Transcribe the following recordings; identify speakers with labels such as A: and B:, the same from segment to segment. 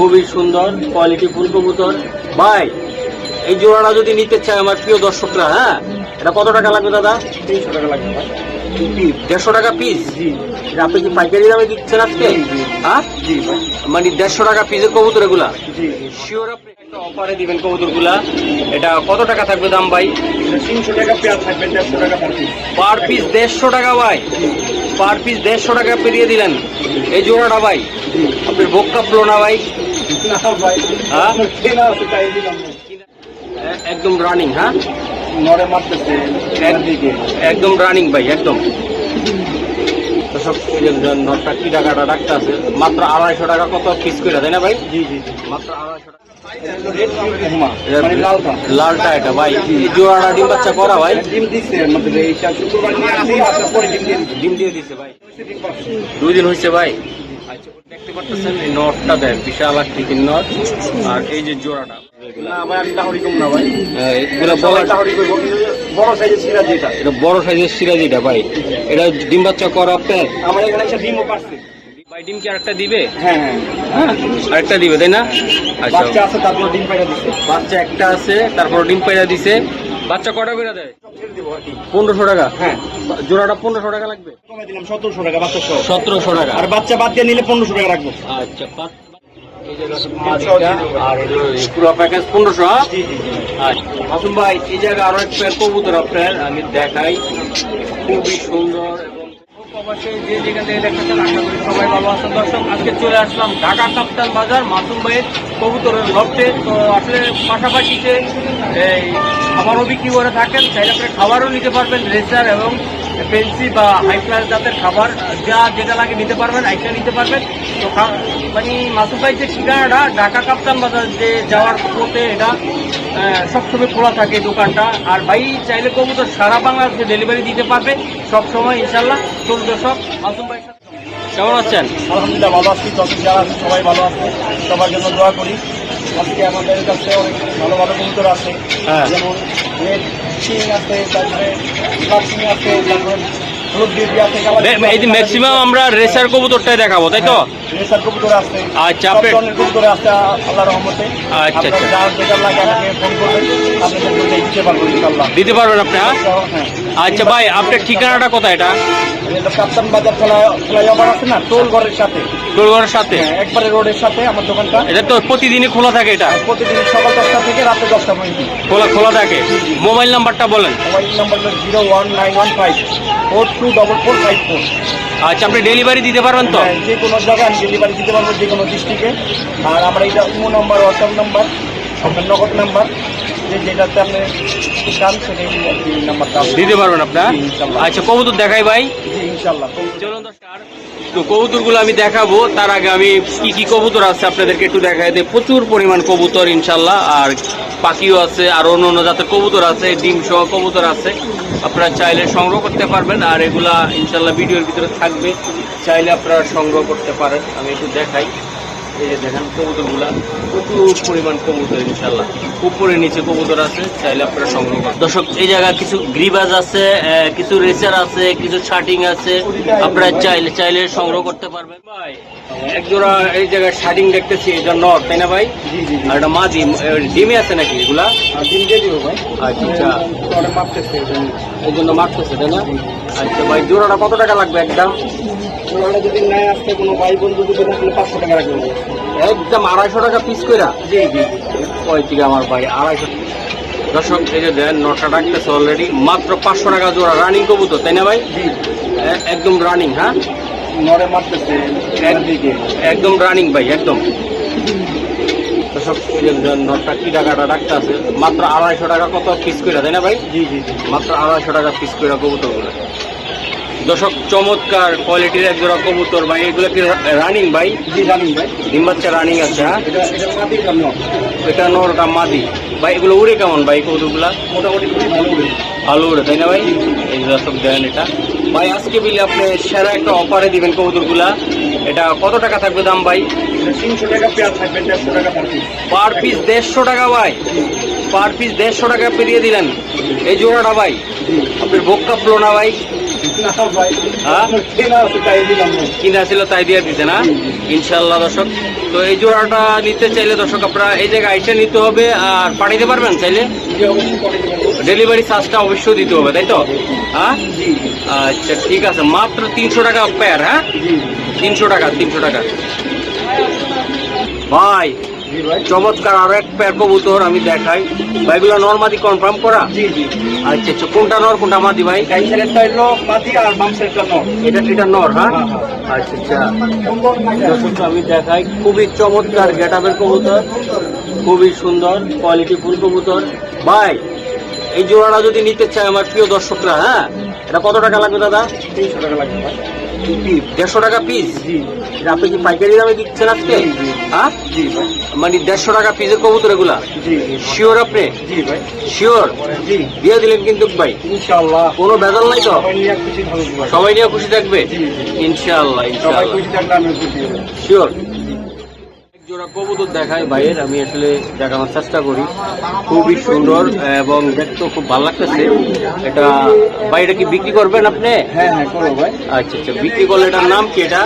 A: খুবই সুন্দর quality full কবুতর। ভাই এই জোড়াটা যদি নিতে চায় আমার প্রিয় দর্শকরা হ্যাঁ? এটা কত টাকা লাগবে দাদা?
B: তিনশো টাকা লাগবে ভাই।
A: দেড়শো টাকা পিস
B: জি।
A: আপনি কি পাইকারি দামে দিচ্ছেন আজকে? হ্যাঁ?
B: জি
A: মানে দেড়শো টাকা পিসের কবুতর এগুলা?
B: জি
A: শিওর আপনি একটা অফারে দিবেন কবুতরগুলা। এটা কত টাকা থাকবে দাম ভাই?
B: তিনশো টাকা পেয়ার থাকবে দেড়শো টাকা পার পিস
A: দেড়শো টাকা ভাই। পার পিস দেড়শো টাকা পেরিয়ে দিলেন। এই জোড়াটা ভাই। আপনার ভোগ কাঁপলো না ভাই। হ্যাঁ? একদম রানিং হ্যাঁ?
B: নড়ে মারতেছে একদিকে।
A: একদম রানিং ভাই একদম। নটটা কি টাকাটা ডাকতে আছে? মাত্র আড়াইশো টাকা কত পিস করে তাই না ভাই?
B: জি জি
A: মাত্র আড়াইশো টাকা।
B: মানে লালটা।
A: এটা ভাই। জোড়াটা ডিম বাচ্চা করা ভাই।
B: ডিম দিচ্ছে ডিম দিয়ে দিচ্ছে
A: ভাই। দুই দিন হয়েছে ভাই। দেখতে পাচ্ছেন এই নটটা দেন বিশাল আকৃতির নট। আর এই যে জোড়াটা হ্যাঁ,
B: বড় সাইজের
A: সিরাজিটা ভাই। এটা ডিম বাচ্চা করা আপনার?
B: আমার এখানে একটা ডিমও পাচ্ছে
A: ভাই ডিম কি আরেকটা দিবে?
B: হ্যাঁ হ্যাঁ।
A: হ্যাঁ আরেকটা দিবে তাই না? আচ্ছা।
B: বাচ্চা আছে তারপর ডিম দিচ্ছে
A: বাচ্চা একটা আছে তারপর ডিম পাইরা দিছে। বাচ্চা কটা বেড়া দেয়? পনেরোশো টাকা?
B: হ্যাঁ।
A: জোড়াটা পনেরোশো টাকা লাগবে?
B: কমে দিলাম সতেরোশো টাকা বাচ্চা
A: সতেরোশো টাকা।
B: আর বাচ্চা বাদ দিয়ে নিলে পনেরোশো টাকা রাখব।
A: আচ্ছা হ্যাঁ? আচ্ছা। ভাই এই জায়গায় আরও একটা কবুতর আপনার আমি দেখাই। খুবই সুন্দর যেখান থেকে সবাই চলে আসলাম বাজার কবুতরের তো আসলে পাশাপাশি যে খাবারও বিক্রি করে থাকেন, চাইলে আপনি খাবারও নিতে পারবেন রেজার এবং পেন্সি বা হাই ক্লাস জাতের খাবার যা যেটা লাগে নিতে পারবেন আইটা নিতে পারবেন। তো মানে মাসুম ভাই যে ঠিকানাটা ঢাকা কাপ্তান বাজার যে যাওয়ার পথে এটা সবসময় খোলা থাকে এই দোকানটা। আর ভাই চাইলে কবুতর সারা বাংলাদেশে ডেলিভারি দিতে পারবে। সবসময় ইনশাল্লাহ চলবে সব। মাসুম ভাই কেমন আছেন?
B: আলহামদুলিল্লাহ ভালো আছি যত যারা আছে সবাই ভালো আছে সবার জন্য দোয়া করি। আজকে আমাদের কাছে অনেক ভালো ভালো কবুতর আছে।
A: হ্যাঁ।
B: যেমন সিং আছে তারপরে সিং আছে তারপরে
A: এই যে ম্যাক্সিমাম আমরা রেসার কবুতরটাই দেখাবো তাই তো?
B: রেসার কবুতর আছে।
A: আচ্ছা, আপনি-
B: কবুতর আছে আল্লাহ রহমতে।
A: আচ্ছা, আচ্ছা।
B: যার যেটা লাগে আমাকে ফোন করবেন আপনাদের দিতে পারব ইনশাল্লাহ
A: দিতে পারবেন আপনি হ্যাঁ?
B: হ্যাঁ।
A: আচ্ছা ভাই আপনার ঠিকানাটা কোথায় এটা?
B: কাপ্তান বাজার ফ্লাইওভার আছে না টোল ঘরের সাথে।
A: টোলগড়ের সাথে?
B: হ্যাঁ, একবারে রোডের সাথে আমার দোকানটা।
A: এটা তো প্রতিদিনই খোলা থাকে এটা?
B: প্রতিদিন সকাল দশটা থেকে দশটা পর্যন্ত।
A: খোলা খোলা থাকে? মোবাইল নাম্বারটা বলেন।
B: Mobile number zero one nine one five. Four two double four five four
A: আচ্ছা আপনি ডেলিভারি দিতে পারবেন তো?
B: যে কোনো জায়গায় আমি ডেলিভারি দিতে পারব যে কোনো ডিস্ট্রিক্টে আর আমরা এটা ইমো নাম্বার হোয়াটসঅ্যাপ নাম্বার আপনার নগদ নাম্বার যে যেটাতে আপনি চান সেটাই নাম্বারটা
A: দিতে পারবেন আপনার? আচ্ছা কবুতর দেখাই ভাই।
B: ইনশাল্লাহ
A: চলুন দর্শক, তো কবুতরগুলো আমি দেখাবো। তার আগে আমি কি কি কবুতর আছে আপনাদেরকে একটু দেখাই দিই। প্রচুর পরিমাণ কবুতর ইনশাল্লাহ আর পাখিও আছে, আর অন্য অন্য জাতের কবুতর আছে, ডিম সহ কবুতর আছে। আপনারা চাইলে সংগ্রহ করতে পারবেন, আর এগুলা ইনশাল্লাহ ভিডিওর ভিতরে থাকবে। চাইলে আপনারা সংগ্রহ করতে পারেন। আমি একটু দেখাই। এই যে দেখেন কবুতরগুলা প্রচুর পরিমাণ কবুতর ইনশাল্লাহ উপরে নিচে কবুতর আছে চাইলে আপনারা সংগ্রহ করেন দর্শক এই জায়গায় কিছু গ্রিবাজ আছে কিছু রেসার আছে কিছু শার্টিং আছে আপনারা চাইলে চাইলে সংগ্রহ করতে পারবেন। ভাই এক জোড়া এই জায়গায় শার্টিং দেখতেছি এটা নট তাই না ভাই? আর এটা এ, ডিমে আছে নাকি এগুলা?
B: আর দিয়ে দিব ভাই।
A: আচ্ছা। এই জন্য মারতেছে তাই না? আচ্ছা ভাই জোড়াটা কত টাকা লাগবে একদম?
B: ওরা যদি আসতে কোনো ভাই বন্ধু যদি পাঁচশো টাকা
A: একদম আড়াইশো টাকা পিস কইরা?
B: জি জি
A: ওই থেকে আমার ভাই আড়াইশো। দর্শক এই যে দেন নটা ডাকতেছে অলরেডি মাত্র পাঁচশো টাকা জোড়া রানিং কবুতর তাই না ভাই? একদম রানিং হ্যাঁ?
B: নড়ে মারতেছে একদিকে
A: একদম রানিং ভাই একদম। দর্শক এই যে নটা কি টাকাটা ডাকতে আছে? মাত্র আড়াইশো টাকা কত পিস কইরা তাই না ভাই?
B: জি জি জি।
A: মাত্র আড়াইশো টাকা পিস কইরা কবুতরগুলো। দর্শক চমৎকার কোয়ালিটির এক জোড়া কবুতর ভাই। এগুলো কি রানিং ভাই?
B: জি জানি ভাই।
A: ডিম বাচ্চা রানিং আছে হ্যাঁ?
B: এটা
A: নরটা মাদি ভাই এগুলো উড়ে কেমন ভাই কবুতরগুলা?
B: মোটামুটি ভালো
A: উড়ে তাই না ভাই? এই দর্শক দেন এটা। ভাই আজকে বিলে আপনি সেরা একটা অফারে দিবেন কবুতরগুলা। এটা কত টাকা থাকবে দাম ভাই?
B: তিনশো টাকা পেয়ার থাকবে দেড়শো টাকা পার পিস
A: দেড়শো টাকা ভাই। পার পিস দেড়শো টাকা পেরিয়ে দিলেন। এই জোড়াটা ভাই
B: আপনি
A: আপনার কাঁপলো না ভাই?
B: কেনা
A: ছিল তাই দিয়ে দিতে না? ইনশাল্লাহ দর্শক। তো এই জোড়াটা নিতে চাইলে দর্শক আপনারা এই জায়গায় আইসে নিতে হবে আর পাঠাইতে পারবেন চাইলে। ডেলিভারি চার্জটা অবশ্যই দিতে হবে, তাই তো? হ্যাঁ? আচ্ছা ঠিক আছে। মাত্র তিনশো টাকা পেয়ার হ্যাঁ? তিনশো টাকা তিনশো টাকা। ভাই চমৎকার আরও এক পেয়ার কবুতর আমি দেখাই। ভাইগুলো নর্মাদি কনফার্ম করা?
B: জি জি।
A: আচ্ছা আচ্ছা কোনটা নর কোনটা মাদি ভাই?
B: গাই সাইডেরটা হলো মাটি আর বাম সাইডটা নর।
A: এটা এটা নর হ্যাঁ?
B: হ্যাঁ, হ্যাঁ।
A: আচ্ছা আচ্ছা। আমি দেখাই। খুবই চমৎকার গেটাবের কবুতর। খুবই সুন্দর কোয়ালিটি ফুল কবুতর। ভাই এই জোড়াটা যদি নিতে চায় আমার প্রিয় দর্শকরা হ্যাঁ? এটা কত টাকা লাগবে দাদা?
B: তিনশো টাকা লাগবে ভাই।
A: দেড়শো টাকা পিস আপনি কি পাইকারি দামে দিচ্ছেন আজকে। হ্যাঁ? মানে দেড়শো টাকা পিসের কবুতর এগুলা? শিওর আপনি?
B: জি
A: শিওর দিয়ে দিলেন কিন্তু ভাই।
B: ইনশাআল্লাহ।
A: কোনো ভেজাল নাই তো?
B: সবাই নিয়ে খুশি থাকব ইনশাল্লাহ।
A: ইনশাআল্লাহ। শিওর জোড়া কবুতর দেখায় ভাইয়ের আমি আসলে দেখানোর চেষ্টা করি। খুবই সুন্দর এবং দেখতেও খুব ভালো লাগতেছে। এটা ভাই এটা কি বিক্রি করবেন আপনি?
B: হ্যাঁ হ্যাঁ করো ভাই।
A: আচ্ছা আচ্ছা বিক্রি করলে এটার নাম কি এটা?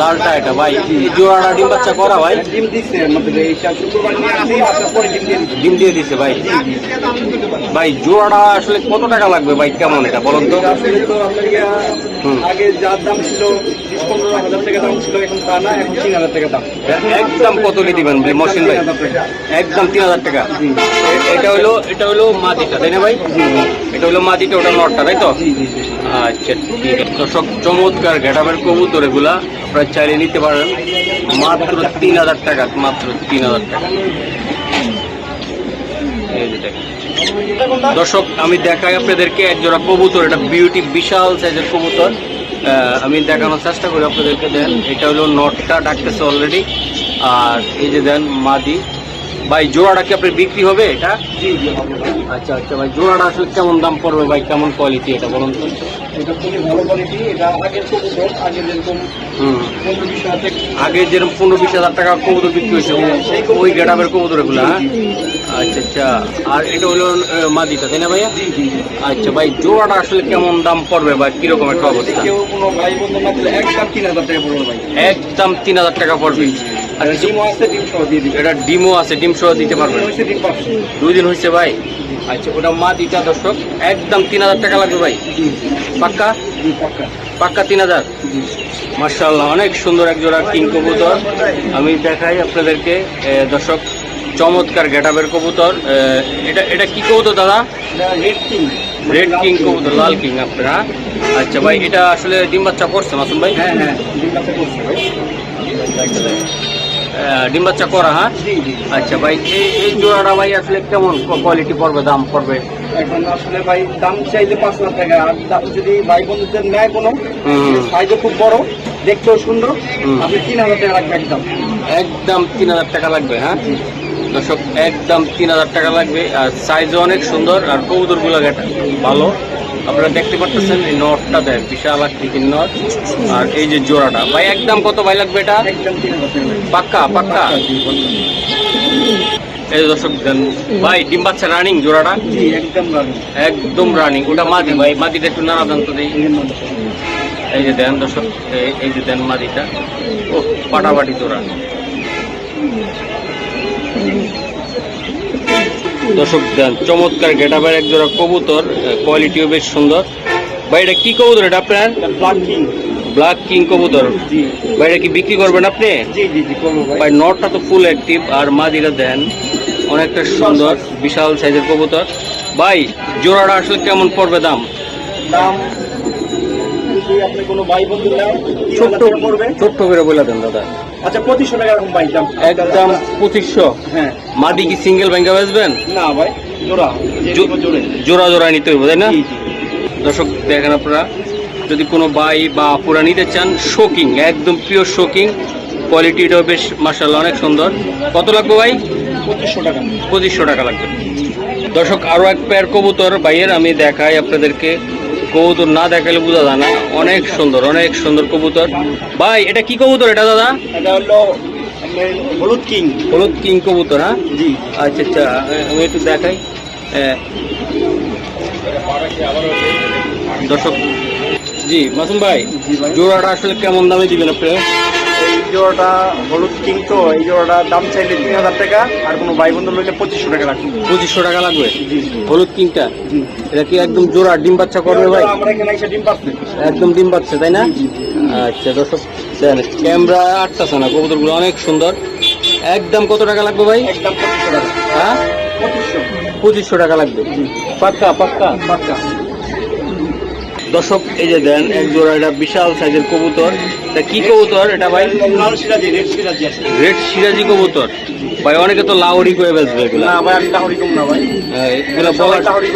B: লালটা
A: এটা ভাই। জোড়াটা ডিম বাচ্চা করা ভাই?
B: ডিম দিচ্ছে ডিম দিয়ে দিচ্ছে।
A: ভাই। ভাই জোড়াটা আসলে কত টাকা লাগবে ভাই? কেমন এটা বলুন তো?
B: আসলে তো আপনার আগে যার দাম ছিল বিশ পনেরো হাজার টাকা দাম ছিল এখন তা এখন তিন হাজার টাকা দাম।
A: একদম কত কি দিবেন মহসিন ভাই। একদম তিন হাজার টাকা। এটা হলো এটা হলো মাটিটা তাই না ভাই? এটা হলো মাটিটা ওটা নটটা তাই তো? আচ্ছা ঠিক আছে। দর্শক চমৎকার ঘেটাবের কবুতর এগুলা আপনারা চাইলে নিতে পারেন। মাত্র তিন হাজার টাকা মাত্র তিন হাজার টাকা। দর্শক আমি দেখাই আপনাদেরকে এক জোড়া কবুতর এটা বিউটি বিশাল সাইজের কবুতর। আমি দেখানোর চেষ্টা করি আপনাদেরকে দেন এটা হলো নটটা ডাকতেছে অলরেডি আর এই যে দেন মাদি। ভাই জোড়াটা কি আপনার বিক্রি হবে এটা। আচ্ছা আচ্ছা ভাই জোড়াটা আসলে কেমন দাম পড়বে ভাই? কেমন কোয়ালিটি এটা বলুন তো?
B: এটা খুবই ভালো কোয়ালিটি এটা আগের কবুতর আগে যেরকম পনেরো বিশ হাজার টাকা।
A: আগে যেরকম পনেরো বিশ হাজার টাকা কবুতর বিক্রি হয়েছে ওই গেটাবের কবুতর এগুলো হ্যাঁ? আচ্ছা আচ্ছা। আর এটা হলো মাদিটা তাই না ভাইয়া? আচ্ছা ভাই জোড়াটা আসলে কেমন দাম পড়বে ভাই কীরকম একটা অবস্থা?
B: একদম তিন হাজার টাকা পড়বে ভাই।
A: একদম তিন হাজার টাকা পড়বে। আর
B: ডিমও আছে ডিম সহ দিয়ে দিবে।
A: এটা ডিমও আছে ডিম সহ দিতে
B: পারবে।
A: দুই দিন হয়েছে ভাই। আচ্ছা ওটা মাদিটা দর্শক একদম তিন হাজার টাকা লাগবে ভাই। পাক্কা?
B: পাক্কা
A: তিন হাজার? মার্শাল্লাহ অনেক সুন্দর এক জোড়া কিং কবুতর। আমি দেখাই আপনাদেরকে দর্শক চমৎকার গেটাবের কবুতর। এটা এটা কি কবুতর দাদা?
B: রেড কিং
A: রেড কিং কবুতর লাল কিং আপনারা। আচ্ছা ভাই এটা আসলে ডিম বাচ্চা করছে মাসুম ভাই?
B: হ্যাঁ হ্যাঁ ডিম করছে ভাই।
A: ডিম বাচ্চা করা হ্যাঁ? আচ্ছা ভাই এই এই জোড়াটা ভাই আসলে কেমন কোয়ালিটি পড়বে দাম পড়বে?
B: এখন আসলে ভাই দাম চাইলে পাঁচ লাখ টাকা আর যদি ভাই বন্ধুদের নেয় কোনো সাইজও খুব বড় দেখতেও সুন্দর আপনি তিন হাজার টাকা রাখবেন একদম।
A: একদম তিন হাজার টাকা লাগবে হ্যাঁ? দর্শক একদম তিন হাজার টাকা লাগবে আর সাইজও অনেক সুন্দর আর কবুতরগুলো গেটা ভালো। আপনারা দেখতে পাচ্ছেন এই নটটা দেন বিশাল আকৃতির নট। আর এই যে জোড়াটা, ভাই একদম কত ভাই লাগবে এটা। পাক্কা পাক্কা? এই দর্শক, দেন, ভাই, ডিম বাচ্চা রানিং জোড়াটা।
B: একদম
A: রানিং ওটা মাদি, ভাই, মাদিটা একটু নাড়া দেন তো এই যে দেন, দর্শক, এই- এই যে দেন মাদিটা। ও, পাটাপাটি জোড়া। দর্শক চমৎকার গেটাবের এক জোড়া কবুতর কোয়ালিটিও বেশ সুন্দর। ভাই এটা কি কবুতর এটা আপনার?
B: ব্ল্যাক কিং
A: কবুতর। ভাই এটা কি বিক্রি করবেন আপনি?
B: ভাই।
A: নটটা তো ফুল অ্যাক্টিভ আর মাদিরা দেন অনেকটা সুন্দর বিশাল সাইজের কবুতর। ভাই জোড়াটা আসলে কেমন পড়বে দাম?
B: দাম
A: ছোট্ট করে বলে দেন দাদা।
B: আচ্ছা পঁচিশশো টাকা এরকম ভাই দাম।
A: একদম পঁচিশশো।
B: হ্যাঁ।
A: মাদি কি সিঙ্গেল ব্যাংকে বেচবেন?
B: না ভাই জোড়া জোড়ে
A: নিতে হবে তাই না? দর্শক দেখেন আপনারা যদি কোনো বাই বা পুরা নিতে চান শোকিং একদম পিওর শোকিং কোয়ালিটিটাও বেশ মার্শাল্লাহ অনেক সুন্দর। কত লাগবে ভাই?
B: পঁচিশশো টাকা।
A: পঁচিশশো টাকা লাগবে। দর্শক আরও এক পেয়ার কবুতর বাইয়ের আমি দেখাই আপনাদেরকে। কবুতর না দেখালে বোঝা যায় না। অনেক সুন্দর অনেক সুন্দর কবুতর। ভাই এটা কি কবুতর এটা দাদা?
B: এটা হলো হলুদ কিং।
A: হলুদ কিং কবুতর হ্যাঁ?
B: জি।
A: আচ্ছা আচ্ছা আমি একটু দেখাই। দর্শক জি মাসুম ভাই। জোড়াটা আসলে কেমন দামে দিবেন আপনি?
B: জোড়াটা হলুদ কিং তো এই জোড়াটা দাম চাইলে তিন হাজার টাকা আর কোনো ভাই বন্ধু লইলে পঁচিশশো টাকা রাখুন
A: পঁচিশশো টাকা লাগবে?
B: জি
A: হলুদ কিংটা?
B: জি।
A: এটা কি একদম জোড়া ডিম বাচ্চা করবে ভাই?
B: আমরা এখানে এসে ডিম পাচ্ছে
A: একদম ডিম পাচ্ছে তাই না? আচ্ছা দর্শক দেন ক্যামেরা আটটাছে না কবুতরগুলো অনেক সুন্দর। একদম কত টাকা লাগবে ভাই?
B: একদম পঁচিশশো টাকা।
A: হ্যাঁ?
B: পঁচিশশো।
A: পঁচিশশো টাকা লাগবে। পাক্কা পাক্কা।
B: পাক্কা।
A: দর্শক এই যে দেন এক জোড়া এটা বিশাল সাইজের কবুতর। তা কি কবুতর এটা ভাই?
B: রেড সিরাজি
A: কবুতর। ভাই অনেকে তো লাউরি করে বেচবে এগুলা।
B: না ভাই আমি টাহরি কম না ভাই।
A: হ্যাঁ, এগুলা বলা
B: করব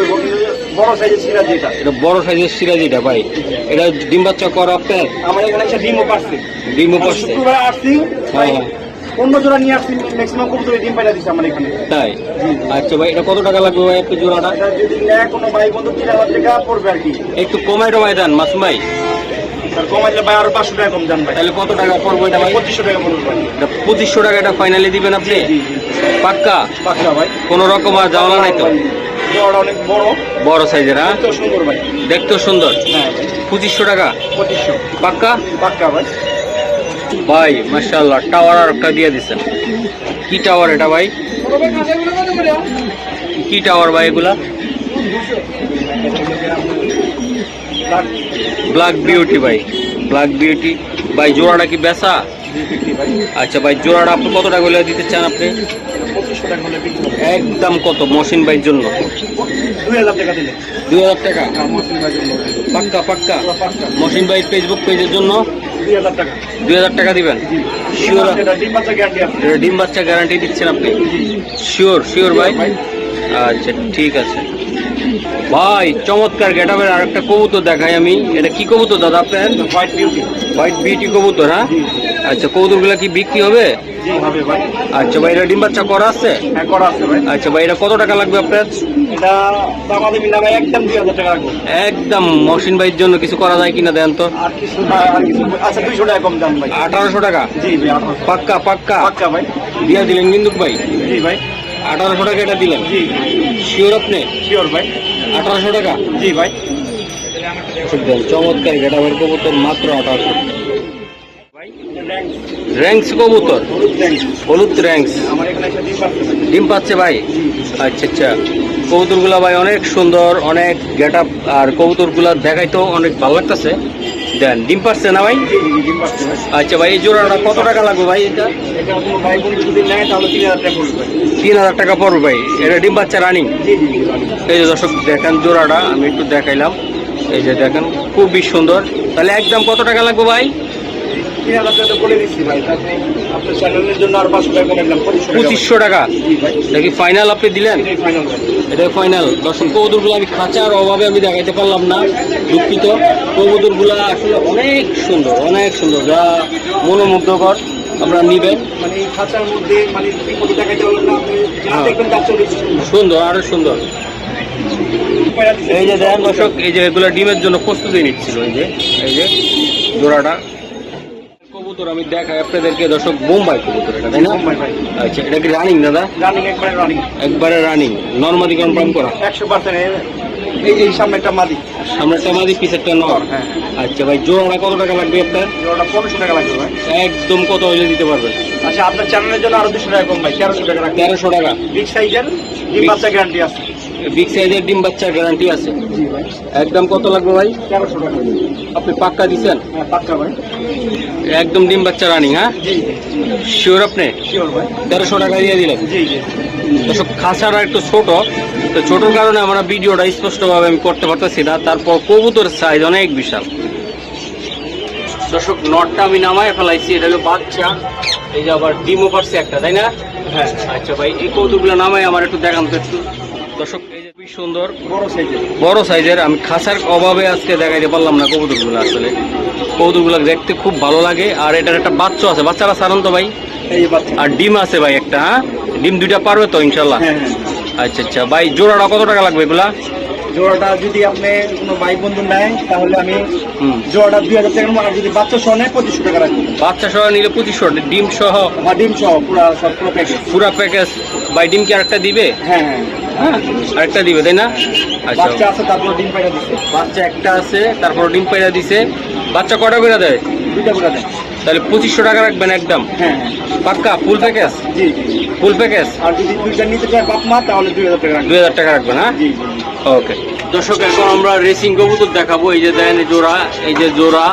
B: বড় সাইজের সিরাজি এটা।
A: এটা বড় সাইজের সিরাজিটা ভাই। এটা ডিম বাচ্চা করা আপনার
B: আমার এখানে এসে ডিমও পাচ্ছে।
A: ডিমও পাচ্ছে।
B: শুক্রবার আসছি।
A: হ্যাঁ।
B: অন্য জোড়া নিয়ে আসছি ম্যাক্সিমাম কবুতরে ডিম পাইলা দিচ্ছে আমার এখানে?
A: তাই? আচ্ছা ভাই এটা কত টাকা লাগবে ভাই একটু জোড়াটা?
B: যদি নেয় কোনো ভাই বন্ধু তিন হাজার টাকা পড়বে আর কি।
A: একটু কমাই টমাই দেন মাসুম ভাই। কত
B: পঁচিশশো টাকা
A: এটা ফাইনালি দিবেন আপনি? পাক্কা?
B: পাক্কা ভাই।
A: কোনো রকম আর ঝামেলা নাই তো?
B: অনেক বড়।
A: বড় সাইজের হ্যাঁ?
B: তো সুন্দর ভাই।
A: দেখতেও সুন্দর।
B: হ্যাঁ
A: পঁচিশশো টাকা?
B: পঁচিশশো।
A: পাক্কা?
B: পাক্কা ভাই।
A: ভাই, মাশাআল্লাহ টাওয়ার আর একটা দিয়ে দিচ্ছেন কি টাওয়ার এটা ভাই? কি টাওয়ার ভাই এগুলা? ব্ল্যাক বিউটি ভাই ব্ল্যাক বিউটি ভাই, জোড়াটা কি বেসা আচ্ছা ভাই, জোড়াটা আপনি কত টাকা হলে দিতে চান আপনি। একদম কত? মহসিন ভাইয়ের জন্য।
B: দুই হাজার টাকা।
A: পাক্কা পাক্কা। মহসিন ভাই ফেসবুক পেজের জন্য।
B: দুই হাজার টাকা।
A: দিবেন? শিওর
B: ডিম বাচ্চা গ্যারান্টি
A: দিচ্ছেন আপনি? শিওর শিওর ভাই। আচ্ছা ঠিক আছে। ভাই চমৎকার গেটাবের আর একটা কবুতর দেখাই আমি। এটা কি কবুতর দাদা আপনার?
B: হোয়াইট বিউটি
A: হোয়াইট বিউটি কবুতর হ্যাঁ? আচ্ছা কবুতরগুলো কি বিক্রি হবে?
B: ভাই।
A: আচ্ছা ভাই এটা ডিম বাচ্চা করা আছে?
B: হ্যাঁ করা আছে
A: আচ্ছা ভাই এটা কত টাকা লাগবে আপনার?
B: এটা দামাদি মিলা একদম দুই হাজার টাকা রাখব
A: একদম মহসিন ভাইয়ের জন্য কিছু করা যায় কিনা দেন তো।
B: আর কিছু আর কিছু আচ্ছা দুইশো টাকা কম দাম ভাই।
A: আঠারোশো টাকা?
B: জি ভাই
A: পাক্কা পাক্কা?
B: পাক্কা ভাই।
A: দিয়া দিলেন কিন্তু ভাই।
B: জি ভাই।
A: আঠারোশো টাকা এটা দিলেন?
B: জি।
A: শিওর আপনি?
B: শিওর ভাই।
A: আঠারোশো টাকা?
B: জি ভাই।
A: চমৎকার গেটাবের কবুতর মাত্র আঠারোশো। র্যাঙ্কস কবুতর?
B: হলুদ
A: র্যাঙ্কস
B: ডিম পাচ্ছে। ভাই?
A: আচ্ছা আচ্ছা। কবুতরগুলা ভাই অনেক সুন্দর, অনেক গেট আপ আর কবুতরগুলা দেখাইতেও অনেক ভালো লাগতেছে। দেন, ডিম পাচ্ছে না ভাই? আচ্ছা ভাই, এই জোড়াটা কত টাকা লাগবে ভাই এটা?
B: তিন হাজার টাকা পড়বে ভাই।
A: এটা ডিম বাচ্চা রানিং। এই যে দর্শক, দেখেন জোড়াটা, আমি একটু দেখাইলাম। এই যে দেখেন, খুবই সুন্দর। তাহলে একদম কত টাকা লাগবে ভাই?
B: তিন হাজার টাকা বলে দিচ্ছি ভাই। তারপরে আপনার চ্যানেলের জন্য আর পাঁচশো টাকা কমে দিলাম পঁচিশশো টাকা ভাই।
A: দেখি ফাইনাল আপনি দিলেন?
B: ফাইনাল
A: এটা ফাইনাল দর্শক কবুতরগুলো আমি খাঁচার অভাবে আমি দেখাইতে পারলাম না দুঃখিত। কবুতরগুলো আসলে অনেক সুন্দর অনেক সুন্দর। যা মনোমুগ্ধকর আপনারা নিবেন।
B: মানে এই খাঁচার মধ্যে মানে
A: হ্যাঁ। সুন্দর। আরও সুন্দর। এই যে দেখেন দর্শক এই যে এগুলো ডিমের জন্য প্রস্তুতি নিচ্ছিল এই যে এই যে জোড়াটা। কবুতর আমি দেখাই আপনাদেরকে দর্শক বোম্বাই কবুতর এটা তাই না?
B: ভাই।
A: আচ্ছা এটা কি রানিং দাদা?
B: রানিং একবারে রানিং
A: একবারে রানিং নর্মালি কনফার্ম করা।
B: একশো পার্সেন্ট এই এই সামনে একটা মাদি।
A: সামনেরটা মাদি পিছেরটা নর।
B: হ্যাঁ।
A: আচ্ছা ভাই জোড়াটা কত টাকা লাগবে আপনার?
B: ওটা পনেরোশো টাকা লাগবে ভাই।
A: একদম কত হইলে দিতে পারবেন?
B: আচ্ছা আপনার চ্যানেলের জন্য আরও দুশো টাকা কম ভাই। তেরোশো টাকা
A: তেরোশো টাকা।
B: বিগ সাইজের ডিম বাচ্চা গ্যারান্টি আছে।
A: বিগ সাইজের ডিম বাচ্চার গ্যারান্টি আছে। একদম কত লাগবে ভাই?
B: তেরোশো টাকা
A: আপনি পাক্কা দিচ্ছেন?
B: হ্যাঁ পাক্কা ভাই।
A: একদম ডিম বাচ্চা রানিং হ্যাঁ? শিওর আপনি? তেরোশো টাকা দিয়ে দিলেন। দর্শক খাঁচাটা একটু ছোট। তো ছোটোর কারণে আমরা ভিডিওটা স্পষ্টভাবে আমি করতে পারতেছি না। তারপর কবুতর সাইজ অনেক বিশাল। দর্শক নটটা আমি নামায় ফেলাইছি। এটা হলো বাচ্চা। এই যে আবার ডিমও পারছে একটা তাই না?
B: হ্যাঁ।
A: আচ্ছা ভাই এই কৌতুকগুলো নামায় আমার একটু দেখান তো একটু। দর্শক এই যে খুবই সুন্দর
B: বড় সাইজের
A: বড় সাইজের আমি খাঁচার অভাবে আজকে দেখাইতে পারলাম না কবুতরগুলো আসলে। কবুতরগুলো দেখতে খুব ভালো লাগে আর এটার একটা বাচ্চা আছে। বাচ্চারা সাধারণত ভাই? আর ডিম আছে ভাই একটা হ্যাঁ? ডিম দুইটা পারবে তো ইনশাল্লাহ
B: হ্যাঁ হ্যাঁ।
A: আচ্ছা আচ্ছা। ভাই জোড়াটা কত টাকা লাগবে এগুলা?
B: জোড়াটা যদি আপনি কোনো ভাই বন্ধু নেয় তাহলে আমি জোড়াটা দুই হাজার টাকার আর যদি বাচ্চা সহ নেয় পঁচিশশো টাকা রাখব।
A: বাচ্চা সহ নিলে পঁচিশশো ডিম সহ?
B: বা ডিম সহ পুরো সব পুরো প্যাকেজ
A: পুরা প্যাকেজ ভাই ডিম কি আরেকটা দিবে?
B: হ্যাঁ হ্যাঁ।
A: হ্যাঁ আরেকটা দিবে তাই না? আচ্ছা।
B: বাচ্চা আছে তারপর ডিম
A: বাচ্চা একটা আছে তারপর ডিম পাইরা দিছে। বাচ্চা কটা করে দেয়?
B: দুইটা করে দেন
A: তাহলে পঁচিশশো টাকা রাখবেন একদম?
B: হ্যাঁ
A: পাক্কা? Full package?
B: জি।
A: Full package?
B: আর যদি দুইটা নিতে চায় বাপ মা তাহলে দুই হাজার টাকা
A: দুই হাজার টাকা রাখবেন হ্যাঁ?
B: জি
A: ওকে। দর্শক এখন আমরা রেসিং কবুতর দেখাবো। এই যে দেন জোড়া এই যে জোড়া।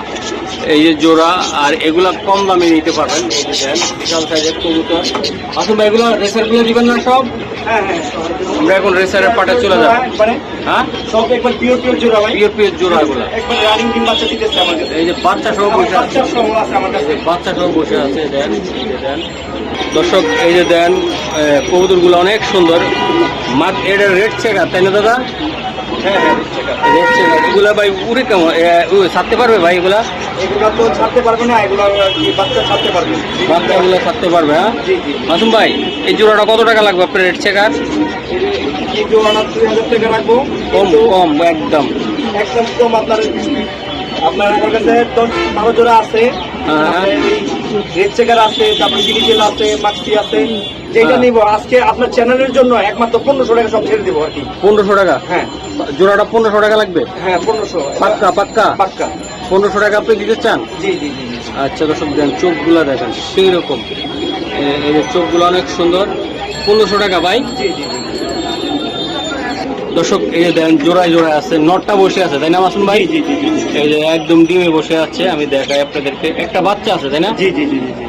A: এই যে জোড়া আর এগুলা কম দামে নিতে পারবেন এই যে দেন বিশাল সাইজের কবুতর। ভাই এগুলো রেসারগুলো দিবেন না সব?
B: হ্যাঁ হ্যাঁ
A: আমরা এখন রেসারের পাটে চলে যাব। হ্যাঁ
B: সব একবার পিওর পিওর জোড়া ভাই।
A: পিওর পিওর জোড়া এগুলা।
B: একবার রানিং ডিম বাচ্চা দিতেছে আমার
A: এই যে বাচ্চা সহ বসে আছে।
B: বাচ্চা সহ
A: বসে আছে দেন দেন। দর্শক এই যে দেন কবুতরগুলো অনেক সুন্দর। মাত এটার রেট চেকা তাই না দাদা?
B: হ্যাঁ হ্যাঁ
A: এগুলা ভাই উড়ে কেমন? ছাড়তে পারবে ভাই এগুলা?
B: এগুলো তো ছাড়তে পারবে না এগুলো বাচ্চা ছাড়তে পারবে?
A: বাচ্চাগুলো ছাড়তে পারবে হ্যাঁ? মাসুম ভাই এই জোড়াটা কত টাকা লাগবে আপনার চেকার
B: এই জোড়াটা দুই হাজার টাকা রাখব।
A: কম কম একদম।
B: একদম কম আপনার আপনার আমার কাছে দশ বারো জোড়া আছে।
A: হ্যাঁ।
B: রেড চেকার আছে তারপরে ডিজিটাল আছে মাক্সি আছে যেটা
A: হ্যাঁ।
B: নিব। আজকে আপনার চ্যানেলের জন্য একমাত্র পনেরোশো টাকা সব ছেড়ে দেবো আর কি।
A: পনেরোশো টাকা?
B: হ্যাঁ।
A: জোড়াটা পনেরোশো টাকা লাগবে?
B: হ্যাঁ পনেরোশো।
A: পাক্কা পাক্কা?
B: পাক্কা।
A: পনেরোশো টাকা আপনি দিতে চান?
B: জি জি জি।
A: আচ্ছা দর্শক দেন চোখগুলো দেখেন সেই রকম এই চোখগুলো অনেক সুন্দর। পনেরোশো টাকা ভাই?
B: জি জি।
A: দর্শক এই যে দেন জোড়ায় জোড়ায় আছে নটটা বসে আছে তাই না মাসুম ভাই? এই যে একদম ডিমে বসে আছে আমি দেখাই আপনাদেরকে। একটা বাচ্চা আছে তাই না?
B: জি জি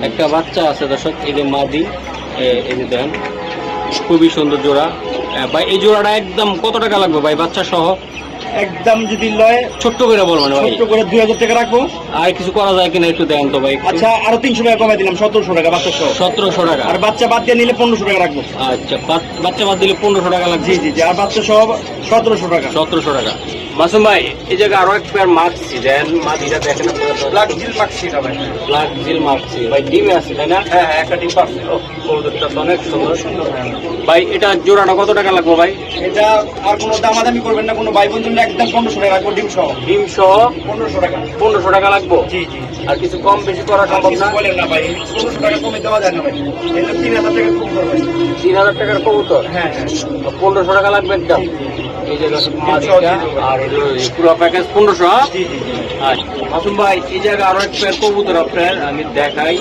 A: একটা বাচ্চা আছে দর্শক এই যে মাদি এই যে দেন খুবই সুন্দর জোড়া। ভাই এই জোড়াটা একদম কত টাকা লাগবে ভাই বাচ্চা সহ?
B: একদম যদি লয়
A: ছোট্ট করে বলবেন ভাই।
B: ছোট্ট করে দুই হাজার টাকা রাখব।
A: আর কিছু করা যায় কিনা একটু দেন তো ভাই
B: আচ্ছা আরও তিনশো টাকা কমাই দিলাম সতেরোশো টাকা বাচ্চা সহ
A: সতেরোশো টাকা।
B: আর বাচ্চা বাদ দিয়ে নিলে পনেরোশো টাকা রাখব।
A: আচ্ছা বাচ্চা বাদ দিলে পনেরোশো টাকা লাগবে।
B: জি জি জি আর বাচ্চা সহ সতেরোশো টাকা।
A: সতেরোশো টাকা। মাসুম ভাই এই জায়গায় আরও এক পেয়ার মারছি দেন। মাদিটা দেখেন
B: ব্ল্যাক জিল মাক্সি এটা ভাই।
A: ব্ল্যাক জিল মারছি ভাই ডিমে আছে তাই না?
B: হ্যাঁ হ্যাঁ একটা ডিম পাচ্ছে।
A: কবুতরটা তো অনেক সুন্দর।
B: সুন্দর
A: ভাই এটা জোড়াটা কত টাকা লাগবে ভাই?
B: এটা আর কোনো দামাদামি করবেন না কোনো ভাই বন্ধু একদম পনেরোশো টাকা রাখব ডিম সহ।
A: ডিম সহ
B: পনেরোশো টাকা।
A: পনেরোশো টাকা লাগবো?
B: জি জি।
A: আর কিছু কম বেশি করা সম্ভব না?
B: বলেন না ভাই পনেরোশো টাকা কমে দেওয়া যায় না ভাই। এটা তিন হাজার টাকা কম করবে
A: তিন হাজার টাকার কবুতর?
B: হ্যাঁ।
A: পনেরোশো টাকা লাগবে। এই জায়গা আর পুরো প্যাকেজ পনেরোশো হ্যাঁ?
B: জি জি জি।
A: আচ্ছা। মাসুম ভাই এই জায়গায় আরও এক পেয়ার কবুতর আপনার আমি দেখাই।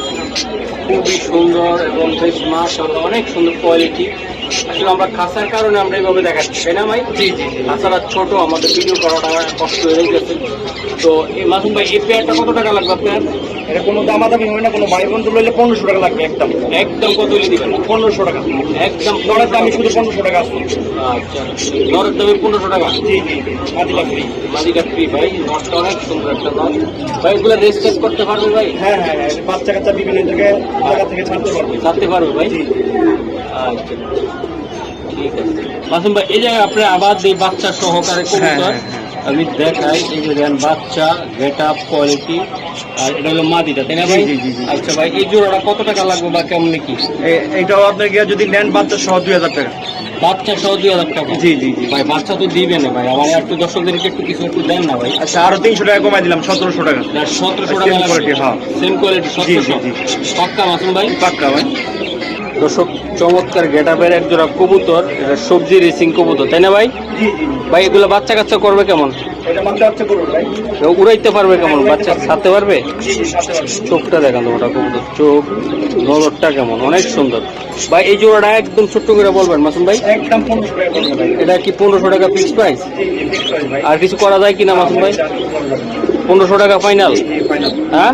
A: খুবই সুন্দর এবং বেশ মাশাআল্লাহ অনেক সুন্দর কোয়ালিটি আসলে আমরা খাসার কারণে আমরা এইভাবে দেখাচ্ছি তাই না ভাই?
B: জি জি জি।
A: ছোট আমাদের ভিডিও করাটা কষ্ট হয়ে গেছে। তো এই মাসুম ভাই এই পেয়ারটা কত টাকা লাগবে আপনার?
B: এটা কোনো দামাদামি হয় না কোনো ভাই বন্ধু লইলে পনেরোশো টাকা লাগবে একদম।
A: একদম কত হলে দিবেন?
B: পনেরোশো টাকা।
A: একদম
B: দরের দামি শুধু পনেরোশো টাকা আছে।
A: আচ্ছা নরের দামে পনেরোশো টাকা।
B: জি জি আদিলা ফ্রি
A: মাদিটা ফ্রি ভাই। নটটা অনেক সুন্দর একটা নট ভাই এগুলো রেজিস্টার করতে পারবে ভাই?
B: হ্যাঁ হ্যাঁ হ্যাঁ। বাচ্চা কাচ্চা বিভিন্ন জায়গায় জায়গা থেকে ছাড়তে পারবে।
A: ছাড়তে পারবে ভাই?
B: জি।
A: আচ্ছা। ঠিক আছে। মাসুম ভাই এই জায়গায় আপনি আবার এই বাচ্চা সহকারে
B: হ্যাঁ,
A: কবুতর।
B: হ্যাঁ,
A: আমি দেখাই এই যে দেন বাচ্চা গেট আপ কোয়ালিটি আর এটা হলো মাদিটা তাই না ভাই। আচ্ছা ভাই এই জোড়াটা কত টাকা লাগবে বা কেমন কি?
B: এ- এইটাও আপনার গিয়ে যদি নেন বাচ্চা সহ দুই হাজার টাকা।
A: বাচ্চা সহ দুই হাজার টাকা?
B: জি জি জি।
A: ভাই বাচ্চা তো দিবে না ভাই আমার একটু দর্শকদেরকে একটু কিছু একটু দেন না ভাই।
B: আচ্ছা আরও তিনশো টাকা কমাই দিলাম সতেরোশো টাকা।
A: সতেরোশো টাকা
B: হ্যাঁ।
A: সেম কোয়ালিটি
B: জি,
A: সতেরোশো। পাক্কা মাসুম ভাই?
B: পাক্কা ভাই।
A: দর্শক চমৎকার গেট আপের এক জোড়া কবুতর এটা সবজি রেসিং কবুতর তাই না ভাই। ভাই এগুলো বাচ্চা কাচ্চা করবে কেমন উড়াইতে পারবে কেমন? বাচ্চা ছাড়তে পারবে? চোখটা দেখান ওটা কবুতর চোখ নজরটা কেমন? অনেক সুন্দর। ভাই এই জোড়াটা একদম ছোট্ট করে বলবেন মাসুম ভাই।
B: একদম
A: এটা কি পনেরোশো টাকা ফিক্স প্রাইস আর কিছু করা যায় কিনা মাসুম ভাই? পনেরোশো টাকা ফাইনাল হ্যাঁ?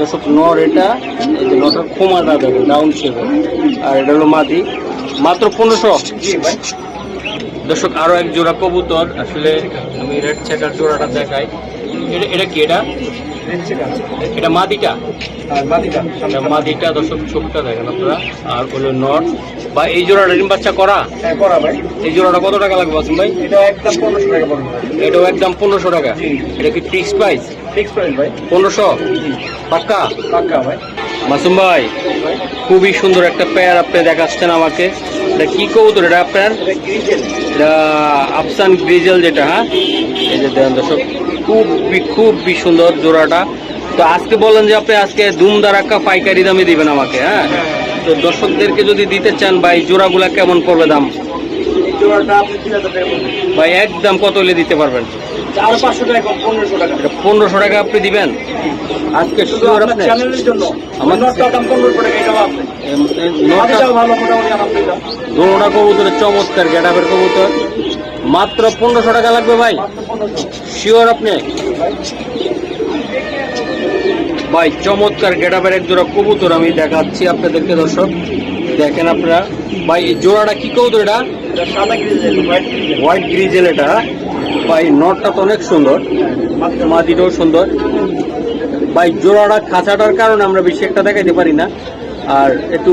A: দর্শক নর এটা নটার যে নটার দেবে ডাউন শেপে আর এটা হলো মাদি। মাত্র পনেরোশো। দর্শক আরও এক জোড়া কবুতর। আসলে আমি রেড চেকার জোড়াটা দেখাই। এটা কি এটা? এটা মাদিটা।
B: আর
A: মাদিটা। দর্শক চোখটা দেখেন আপনারা। আর হলো নট। বা এই জোড়াটা ডিম বাচ্চা করা?
B: হ্যাঁ ভাই।
A: এই জোড়াটা কত টাকা লাগবে আসুন ভাই? এটাও একদম পনেরোশো টাকা এটা কি ফিক্স প্রাইস
B: প্রাইস ভাই।
A: পনেরোশো? পাক্কা?
B: পাক্কা ভাই।
A: মাসুম ভাই খুবই সুন্দর একটা পেয়ার আপনি দেখাচ্ছেন আমাকে। এটা কি কবুতর? এটা আপনার?
B: এটা
A: আফসান গ্রিজেল যেটা হ্যাঁ? এই যে দেখেন দর্শক খুবই খুবই সুন্দর জোড়াটা। তো আজকে বলেন যে আপনি আজকে দুম দারাক্কা পাইকারি দামে দিবেন আমাকে হ্যাঁ? তো দর্শকদেরকে যদি দিতে চান ভাই জোড়াগুলা কেমন পড়বে দাম?
B: জোড়াটা আপনি তিন হাজার টাকা
A: ভাই একদম কত হলে দিতে পারবেন?
B: আর পাঁচশো টাকা পনেরোশো টাকা।
A: পনেরোশো টাকা আপনি দিবেন? আজকে
B: শুধু আপনার চ্যানেলের জন্য।
A: আমার-
B: দাম পনেরোশো টাকা
A: দোনোটা কবুতরের চমৎকার গেটাপের কবুতর। মাত্র পনেরোশো টাকা লাগবে ভাই। শিওর আপনি? ভাই চমৎকার গেটাপের এক জোড়া কবুতর আমি দেখাচ্ছি আপনাদেরকে দর্শক। দেখেন আপনারা। ভাই জোড়াটা কি কবুতর এটা?
B: White grizzle.
A: এটা। ভাই নটটা তো অনেক সুন্দর। মাদিটাও সুন্দর। ভাই জোড়াটা খাঁচাটার কারণে আমরা বেশি একটা দেখাইতে পারি না। আর একটু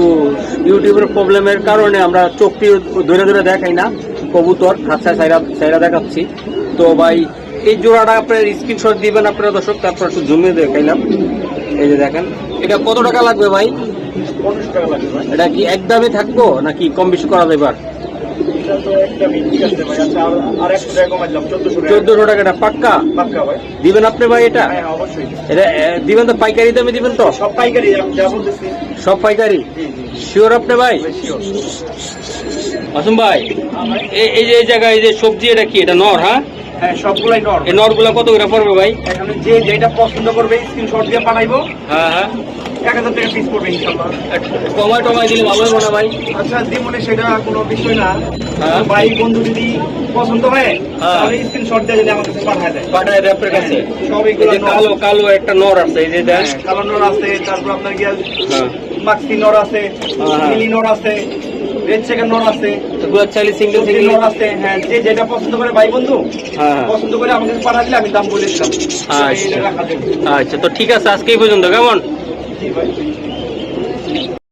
A: ইউটিউবের প্রবলেমের কারণে আমরা চোখটি ধরে ধরে দেখাই না। কবুতর খাঁচা সাইরা সাইরা দেখাচ্ছি। তো ভাই এই জোড়াটা আপনার স্ক্রিনশট দিবেন আপনারা দর্শক তারপর একটু জমিয়ে দেখাইলাম। এই যে দেখেন এটা কত টাকা লাগবে ভাই?
B: টাকা লাগবে ভাই।
A: এটা কি একদমই থাকব নাকি কম বেশি করা যাবে আর?
B: চোদ্দশো
A: টাকাটা পাক্কা?
B: পাক্কা ভাই।
A: দিবেন আপনি ভাই এটা?
B: হ্যাঁ অবশ্যই।
A: এটা দিবেন তো পাইকারি দামে দিবেন তো?
B: সব পাইকারি
A: সব পাইকারি? শিওর আপনি ভাই? আসুন ভাই। এই- এই যে এই জায়গায় এই যে সবজি এটা কি? এটা নর হ্যাঁ?
B: হ্যাঁ সবগুলাই নর।
A: এই নরগুলা কত করে পড়বে ভাই?
B: এখানে যে যেটা পছন্দ করবে স্ক্রিনশট দিয়ে পাঠাইবো।
A: হ্যাঁ হ্যাঁ।
B: এক হাজার টাকা পিস পড়বে ইনশাল্লাহ
A: কমায় টমায় দিলে ভালো হবে না ভাই।
B: আচ্ছা জীবনে সেটা কোনো বিষয় না।
A: হ্যাঁ।
B: ভাই বন্ধু যদি পছন্দ হয়
A: হ্যাঁ।
B: তাহলে স্ক্রিনশট দিয়ে যদি আমার কাছে পাঠায় দেয়।
A: পাঠায় দেয় আপনার কাছে।
B: সব এগুলো
A: কালো কালো একটা নর আছে এই যে
B: হ্যাঁ, কালো নর আছে তারপর আপনার গিয়া
A: হ্যাঁ।
B: মাক্সি নর আছে
A: হ্যাঁ।
B: মিলি নর আছে রেড নর আছে
A: চাইলে সিঙ্গেল
B: সবজি
A: সিঙ্গেল
B: নর আছে হ্যাঁ যে যেটা পছন্দ করে ভাই বন্ধু
A: হ্যাঁ
B: পছন্দ করে আমাকে পাঠা দিলে আমি দাম বলে দিলাম।
A: আচ্ছা। আচ্ছা তো ঠিক আছে আজকে পর্যন্ত কেমন?
B: vai vir.